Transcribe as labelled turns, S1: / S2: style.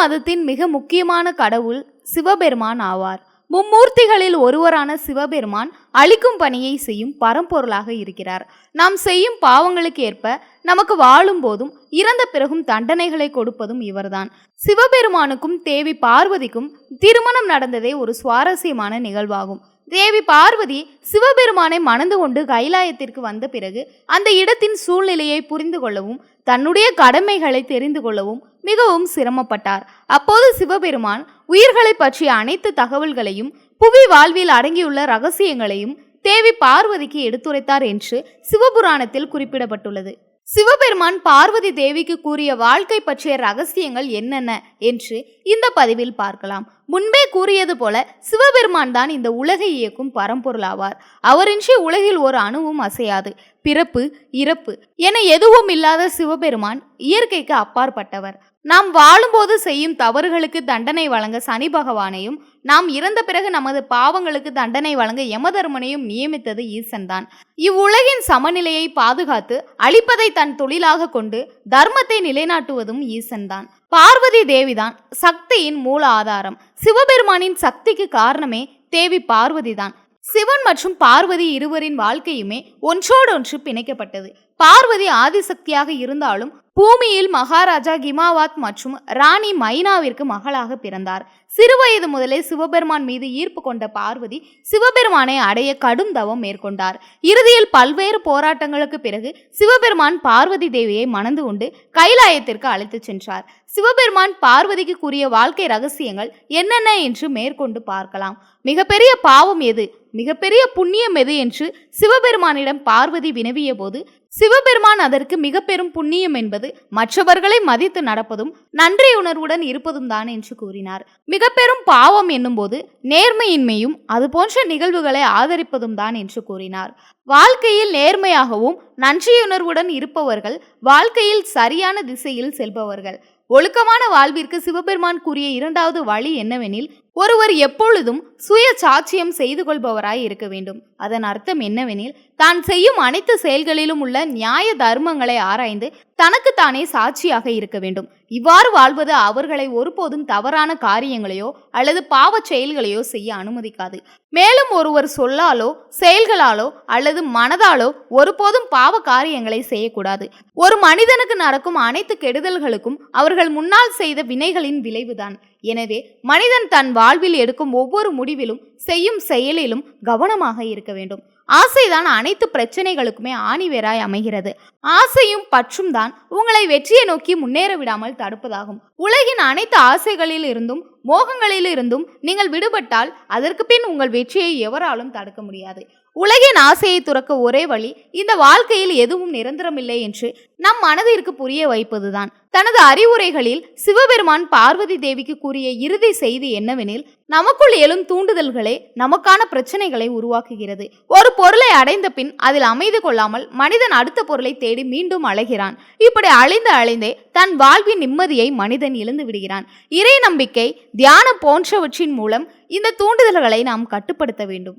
S1: மதத்தின் மிக முக்கியமான கடவுள் சிவபெருமான் ஆவார். மும்மூர்த்திகளில் ஒருவரான சிவபெருமான் அழிக்கும் பணியை செய்யும் பரம்பொருளாக இருக்கிறார். நாம் செய்யும் பாவங்களுக்கு ஏற்ப நமக்கு வாழும் போதும் இறந்த பிறகும் தண்டனைகளை கொடுப்பதும் இவர்தான். சிவபெருமானுக்கும் தேவி பார்வதிக்கும் திருமணம் நடந்ததே ஒரு சுவாரஸ்யமான நிகழ்வாகும். தேவி பார்வதி சிவபெருமானை மணந்து கொண்டு கைலாயத்திற்கு வந்த பிறகு அந்த இடத்தின் சூழ்நிலையை புரிந்து கொள்ளவும் தன்னுடைய கடமைகளை தெரிந்து கொள்ளவும் மிகவும் சிரமப்பட்டார். அப்போது சிவபெருமான் உயிர்களை பற்றிய அனைத்து தகவல்களையும் புவி வாழ்வில் அடங்கியுள்ள ரகசியங்களையும் தேவி பார்வதிக்கு எடுத்துரைத்தார் என்று சிவபுராணத்தில் குறிப்பிடப்பட்டுள்ளது. சிவபெருமான் பார்வதி தேவிக்கு கூறிய வாழ்க்கை பற்றிய ரகசியங்கள் என்னென்ன என்று இந்த பதிவில் பார்க்கலாம். முன்பே கூறியது போல சிவபெருமான் தான் இந்த உலகை இயக்கும் பரம்பொருளாவார். அவரின்றி உலகில் ஒரு அணுவும் அசையாது. பிறப்பு இறப்பு என எதுவும் இல்லாத சிவபெருமான் இயற்கைக்கு அப்பாற்பட்டவர். நாம் வாழும்போது செய்யும் தவறுகளுக்கு தண்டனை வழங்க சனி பகவானையும் நாம் இறந்த பிறகு நமது பாவங்களுக்கு தண்டனை வழங்க யமதர்மனையும் நியமித்தது ஈசன்தான். இவ்வுலகின் சமநிலையை பாதுகாத்து அழிப்பதை தன் தொழிலாக கொண்டு தர்மத்தை நிலைநாட்டுவதும் ஈசன்தான். பார்வதி தேவிதான் சக்தியின் மூல ஆதாரம். சிவபெருமானின் சக்திக்கு காரணமே தேவி பார்வதிதான். சிவன் மற்றும் பார்வதி இருவரின் வாழ்க்கையுமே ஒன்றோடொன்று பிணைக்கப்பட்டது. பார்வதி ஆதிசக்தியாக இருந்தாலும் பூமியில் மகாராஜா கிமாவாத் மற்றும் ராணி மைனாவிற்கு மகளாக பிறந்தார். சிறுவயது முதலே சிவபெருமான் மீது ஈர்ப்பு கொண்ட பார்வதி சிவபெருமானை அடைய கடும் தவம் மேற்கொண்டார். இறுதியில் பல்வேறு போராட்டங்களுக்கு பிறகு சிவபெருமான் பார்வதி தேவியை மணந்து கொண்டு கைலாயத்திற்கு அழைத்துச் சென்றார். சிவபெருமான் பார்வதிக்கு கூறிய வாழ்க்கை ரகசியங்கள் என்னென்ன என்று மேற்கொண்டு பார்க்கலாம். மிகப்பெரிய பாவம் எது? மிகப்பெரிய புண்ணியம் எது என்று சிவபெருமானிடம் பார்வதி வினவிய போது சிவபெருமான் அதற்கு மிக பெரும் புண்ணியம் என்பது மற்றவர்களை மதித்து நடப்பதும் நன்றி உணர்வுடன் இருப்பதும் தான் என்று கூறினார். மிக பெரும் பாவம் என்னும்போது நேர்மையின்மையும் அது போன்ற நிகழ்வுகளை ஆதரிப்பதும் தான் என்று கூறினார். வாழ்க்கையில் நேர்மையாகவும் நன்றியுணர்வுடன் இருப்பவர்கள் வாழ்க்கையில் சரியான திசையில் செல்பவர்கள். ஒழுக்கமான வாழ்விற்கு சிவபெருமான் கூறிய இரண்டாவது வழி என்னவெனில் ஒருவர் எப்பொழுதும் சுய சாட்சியம் செய்து கொள்பவராய் இருக்க வேண்டும். அதன் அர்த்தம் என்னவெனில் தான் செய்யும் அனைத்து செயல்களிலும் உள்ள நியாய தர்மங்களை ஆராய்ந்து தனக்குத்தானே சாட்சியாக இருக்க வேண்டும். இவ்வாறு வாழ்வது அவர்களை ஒருபோதும் தவறான காரியங்களையோ அல்லது பாவச் செயல்களையோ செய்ய அனுமதிக்காது. மேலும் ஒருவர் சொல்லாலோ செயல்களாலோ அல்லது மனதாலோ ஒருபோதும் பாவ காரியங்களை செய்யக்கூடாது. ஒரு மனிதனுக்கு நடக்கும் அனைத்து கெடுதல்களுக்கும் அவர்கள் முன்னால் செய்த வினைகளின் விளைவுதான். எனவே மனிதன் தன் வாழ்வில் எடுக்கும் ஒவ்வொரு முடிவிலும் செய்யும் செயலிலும் கவனமாக இருக்க வேண்டும். ஆசைதான் அனைத்து பிரச்சனைகளுக்குமே ஆணிவேராய் அமைகிறது. ஆசையும் பற்றும் தான் உங்களை வெற்றியை நோக்கி முன்னேற விடாமல் தடுப்பதாகும். உலகின் அனைத்து ஆசைகளில் இருந்தும் மோகங்களில் இருந்தும் நீங்கள் விடுபட்டால் அதற்கு பின் உங்கள் வெற்றியை எவராலும் தடுக்க முடியாது. உலகின் ஆசையை துறக்க ஒரே வழி இந்த வாழ்க்கையில் எதுவும் நிரந்தரமில்லை என்று நம் மனதிற்கு புரிய வைப்பதுதான். தனது அறிவுரைகளில் சிவபெருமான் பார்வதி தேவிக்கு கூறிய இறுதி செய்தி என்னவெனில் நமக்குள் எழும் தூண்டுதல்களே நமக்கான பிரச்சனைகளை உருவாக்குகிறது. ஒரு பொருளை அடைந்த பின் அதில் அமைதி கொள்ளாமல் மனிதன் அடுத்த பொருளை தேடி மீண்டும் அலைகிறான். இப்படி அழிந்து அழிந்தே தன் வாழ்வின் நிம்மதியை மனிதன் இழந்து விடுகிறான். இறை நம்பிக்கை தியானம் போன்றவற்றின் மூலம் இந்த தூண்டுதல்களை நாம் கட்டுப்படுத்த வேண்டும்.